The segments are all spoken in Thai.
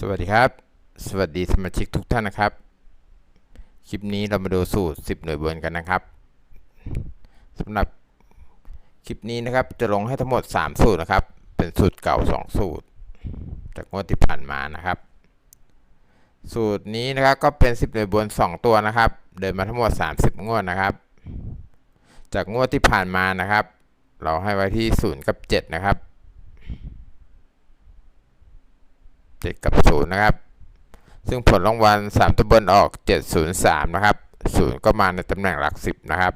สวัสดีครับ สวัสดีสมาชิกทุกท่านนะครับ คลิปนี้เรามาดูสูตร 10 หน่วยบนกันนะครับสำหรับคลิปนี้นะครับจะลงให้ทั้งหมด 3 สูตรนะครับ เป็นสูตรเก่า 2 สูตร จากงวดที่ผ่านมานะครับ สูตรนี้นะครับก็เป็น 10 หน่วยบน 2 ตัวนะครับ เดินมาทั้งหมด 30 งวดนะครับ จากงวดที่ผ่านมานะครับ เราให้ไว้ที่0กับ7นะครับ 7กับ0นะครับ ซึ่งผลรางวัล3ตัวบนออก 703 นะครับ0ก็มาในตำแหน่งหลัก 10 นะครับ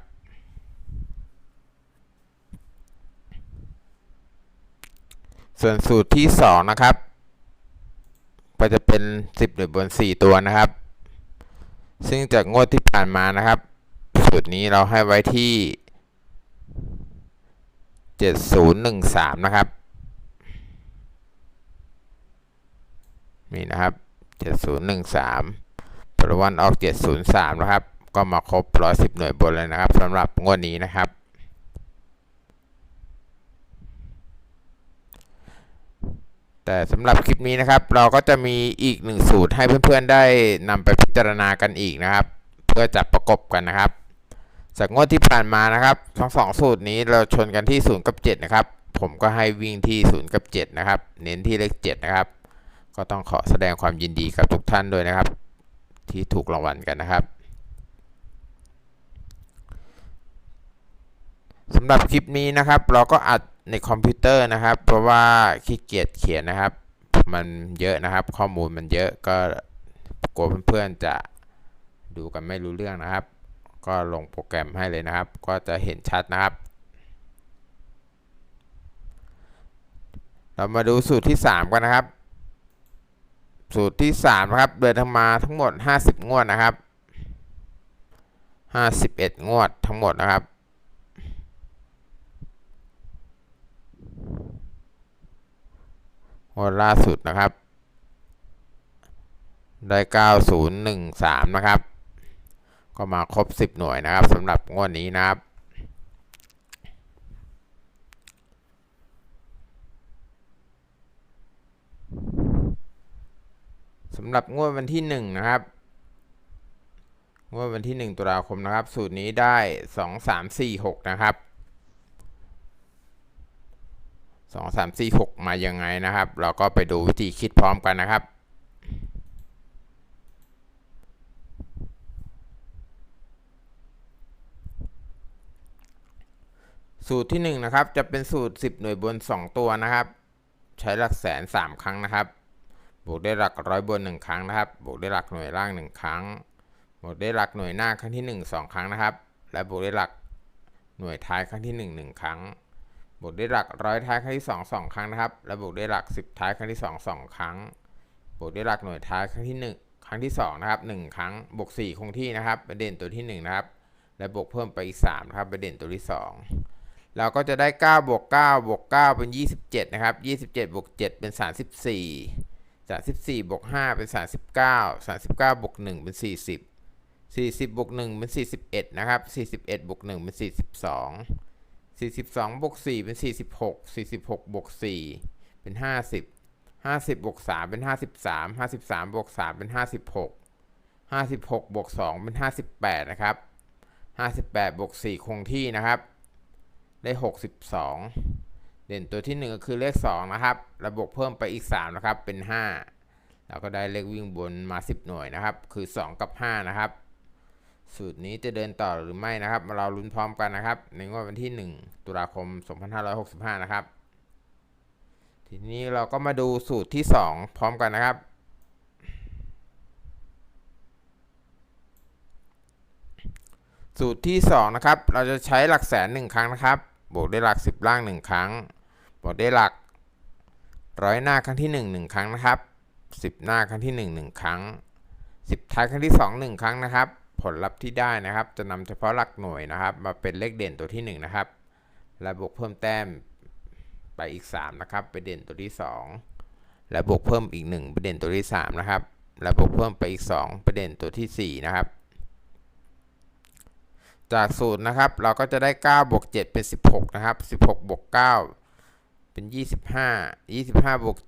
ส่วนสูตรที่ 2 นะครับ ก็จะเป็น 10หน่วยบน 4 ตัวนะครับ ซึ่งจากงวดที่ผ่านมานะครับ สูตรนี้เราให้ไว้ที่ 7013 นะครับ นี่นะครับ 7013ผลรวัลออก 703 นะครับ ก็มาครบ 110 หน่วยบนเลยนะครับสำหรับงวดนี้นะครับ แต่สำหรับคลิปนี้นะครับ เราก็จะมีอีกหนึ่งสูตรให้เพื่อนๆได้นำไปพิจารณากันอีกนะครับ เพื่อจับประกบกันนะครับจากงวดที่ผ่านมานะครับทั้งสองสูตรนี้เราชนกันที่ 0 กับ 7 นะครับ ผมก็ให้วิ่งที่ 0 กับ 7 นะครับ เน้นที่เลข 7 นะครับ ก็ต้องขอแสดงความยินดีกับทุกท่านด้วยนะครับ ที่ถูกรางวัลกันนะครับสำหรับคลิปนี้นะครับ เราก็อัดในคอมพิวเตอร์นะครับ เพราะว่าขี้เกียจเขียนนะครับ มันเยอะนะครับ ข้อมูลมันเยอะก็กลัวเพื่อนๆจะดูกันไม่รู้เรื่องนะครับ ก็ลงโปรแกรมให้เลยนะครับ ก็จะเห็นชัดนะครับ เรามาดูสูตรที่ 3 กันนะครับ สูตรที่3นะครับเดินทางมาทั้งหมด 50 งวดนะครับ 51 งวดทั้งหมดนะครับ งวดล่าสุดนะครับ ได้ 9013 นะครับ ก็มาครบ 10 หน่วยนะครับสำหรับงวดนี้นะครับ สำหรับงวดวันที่ 1 นะครับงวดวันที่ 1 ตุลาคมนะครับ สูตรนี้ได้ 2 3 4 6 นะครับ 2 3 4 6 มายังไงนะครับ เราก็ไปดูวิธีคิดพร้อมกันนะครับสูตรที่1นะครับจะเป็นสูตร 10 หน่วยบน 2 ตัวนะครับ ใช้หลักแสน 3 ครั้งนะครับ บวกได้หลักร้อยบน 1 ครั้งนะครับ บวกได้หลักหน่วยล่าง 1 ครั้ง บวกได้หลักหน่วยหน้าครั้งที่ 1 2 ครั้งนะครับ และบวกได้หลักหน่วยท้ายครั้งที่ 1 1 ครั้ง บวกได้หลักร้อยท้ายครั้งที่ 2 2 ครั้งนะครับ และบวกได้หลัก 10 ท้ายครั้งที่ 2 2 ครั้ง บวกได้หลักหน่วยท้ายครั้งที่ 1 ครั้งที่2นะครับ1ครั้ง บวก 4 คงที่นะครับประเด็นตัวที่ 1 นะครับ และบวกเพิ่มไปอีก3นะครับประเด็นตัวที่ 2เราก็จะได้ 9 บวก 9 บวก 9 เป็น 27 นะครับ 27 บวก 7 เป็น 34 34บวก5เป็น 39 39บวก1เป็น 40 40บวก1เป็น 41 นะครับ 41บวก1เป็น 42 42บวก4เป็น 46 46บวก4เป็น 50 50บวก3เป็น 53 53บวก3เป็น 56 56บวก2เป็น 58 นะครับ 58บวก4คงที่นะครับ ได้ 62 เด่นตัวที่ 1 ก็คือเลข2นะครับ ระบบเพิ่มไปอีก 3 นะครับ เป็น 5 แล้วก็ได้เลขวิ่งบนมา 10 หน่วยนะครับ คือ 2 กับ 5 นะครับ สูตรนี้จะเดินต่อหรือไม่นะครับมาเราลุ้นพร้อมกันนะครับ ในงวดวันที่ 1 ตุลาคม 2565 นะครับ ทีนี้เราก็มาดูสูตรที่ 2 พร้อมกันนะครับ สูตรที่ 2 นะครับ เราจะใช้หลักแสน 1 ครั้งนะครับ บวกด้วยหลัก 10 ล่าง 1 ครั้ง บวกด้หลักร้อยหน้าครั้งที่ 1 1 ครั้งนะครับ 10 หน้าครั้งที่ 1 1 ครั้ง 10 ท้ายครั้งที่ 2 1 ครั้งนะครับ ผลลัพธ์ที่ได้นะครับ จะนำเฉพาะหลักหน่วยนะครับ มาเป็นเลขเด่นตัวที่ 1 นะครับ และบวกเพิ่มแต้มไปอีก 3 นะครับ ไปเด่นตัวที่ 2 และบวกเพิ่มอีก1ไปเด่นตัวที่ 3 นะครับ และบวกเพิ่มไปอีก2ไปเด่นตัวที่ 4 นะครับ จากสูตรนะครับเราก็จะได้9บวก7เป็น 16 นะครับ 16บวก9 เป็น 25 25บวก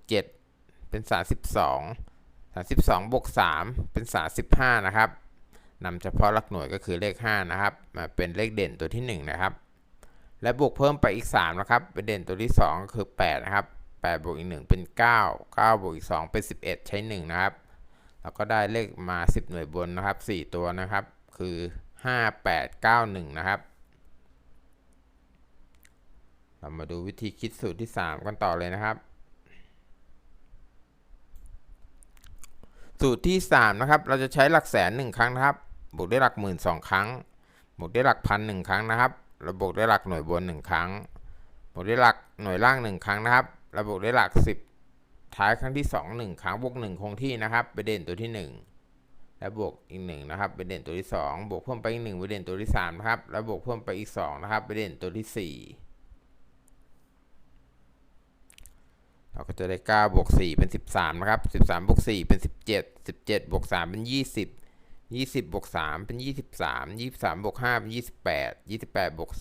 7เป็น 32 32บวก3เป็น 35 นะครับนำเฉพาะหลักหน่วยก็คือเลข 5 นะครับมาเป็นเลขเด่นตัวที่ 1 นะครับ และบวกเพิ่มไปอีก 3 นะครับ เป็นเด่นตัวที่ 2 ก็คือ 8 นะครับ 8 บวกอีก 1 เป็น 9 9 บวกอีก 2 เป็น 11 ใช้ 1 นะครับ แล้วก็ได้เลขมา 10 หน่วยบนนะครับ 4 ตัวนะครับ คือ 5 8 9 1 นะครับ เรามาดูวิธีคิดสูตรที่ 3 กันต่อเลยนะครับ สูตรที่ 3 นะครับ เราจะใช้หลักแสน 1 ครั้งนะครับ บวกด้วยหลักหมื่นสองครั้ง บวกด้วยหลักพันหนึ่งครั้งนะครับระบวกด้วยหลักหน่วยบน 1 ครั้ง บวกด้วยหลักหน่วยล่าง 1 ครั้งนะครับระบวกด้วยหลัก 10 ท้ายครั้งที่ 2 1 ครั้งบวก1คงที่นะครับ ไปเด่นตัวที่ 1และบวกอีก1นะครับไปเด่นตัวที่ 2 บวกเพิ่มไปอีก1ไปเด่นตัวที่3นะครับแล้วบวกเพิ่มไปอีก2นะครับไปเด่นตัวที่ 4 เราก็จะได้9บวก4เป็น 13 นะครับ 13บวก4เป็น 17 17บวก3เป็น 20 20บวก3เป็น 23 23บวก5เป็น 28 28บวก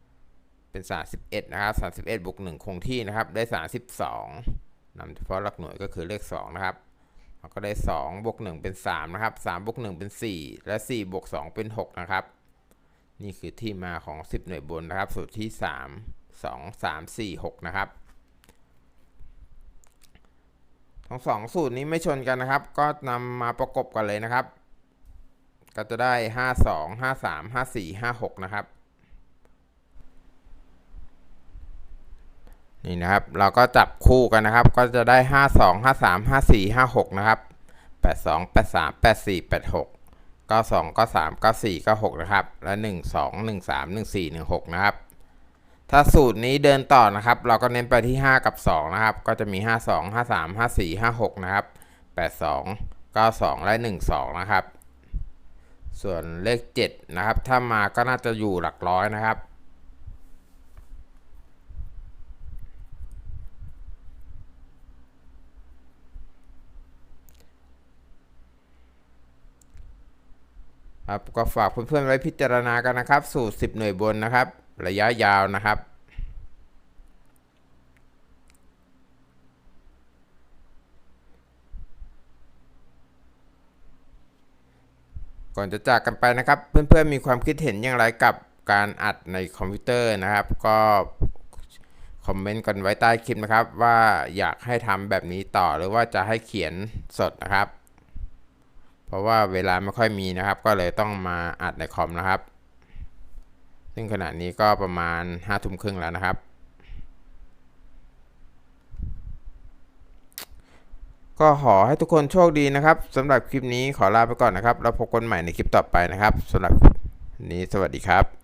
3เป็น 31 นะครับ31บวก1คงที่นะครับ ได้ 32นำเฉพาะหลักหน่วยก็คือเลข 2 นะครับเราก็ได้2บวก1เป็น 3 นะครับ3บวก1เป็น 4 และ4บวก2เป็น 6 นะครับ นี่คือที่มาของ 10 หน่วยบนนะครับ สูตรที่ 3 2 3 4 6 นะครับ ทั้งสองสูตรนี้ไม่ชนกันนะครับ ก็นำมาประกบกันเลยนะครับ ก็จะได้ 52 53 54 56 นะครับ นี่นะครับ เราก็จับคู่กันนะครับ ก็จะได้ 52 53 54 56 นะครับ 82 83 84 86 92 93 94 96 นะครับ และ 12 13 14 16 นะครับ ถ้าสูตรนี้เดินต่อนะครับ เราก็เน้นไปที่ 5 กับ 2 นะครับ ก็จะมี 52 53 54 56 นะครับ 82 92 และ 12 นะครับ ส่วนเลข 7 นะครับ ถ้ามาก็น่าจะอยู่หลักร้อยนะครับ ครับก็ฝากเพื่อนๆไว้พิจารณากันนะครับ สูตร 10 หน่วยบนนะครับ ระยะยาวนะครับ ก่อนจะจากกันไปนะครับ เพื่อนๆมีความคิดเห็นอย่างไรกับการอัดในคอมพิวเตอร์นะครับ ก็คอมเมนต์กันไว้ใต้คลิปนะครับ ว่าอยากให้ทำแบบนี้ต่อหรือว่าจะให้เขียนสดนะครับ เพราะว่าเวลาไม่ค่อยมีนะครับ ก็เลยต้องมาอัดในคอมนะครับ ซึ่งขณะนี้ก็ประมาณห้าทุ่มครึ่งแล้วนะครับ ก็ขอให้ทุกคนโชคดีนะครับสำหรับคลิปนี้ขอลาไปก่อนนะครับ แล้วพบกันใหม่ในคลิปต่อไปนะครับสำหรับนี้สวัสดีครับ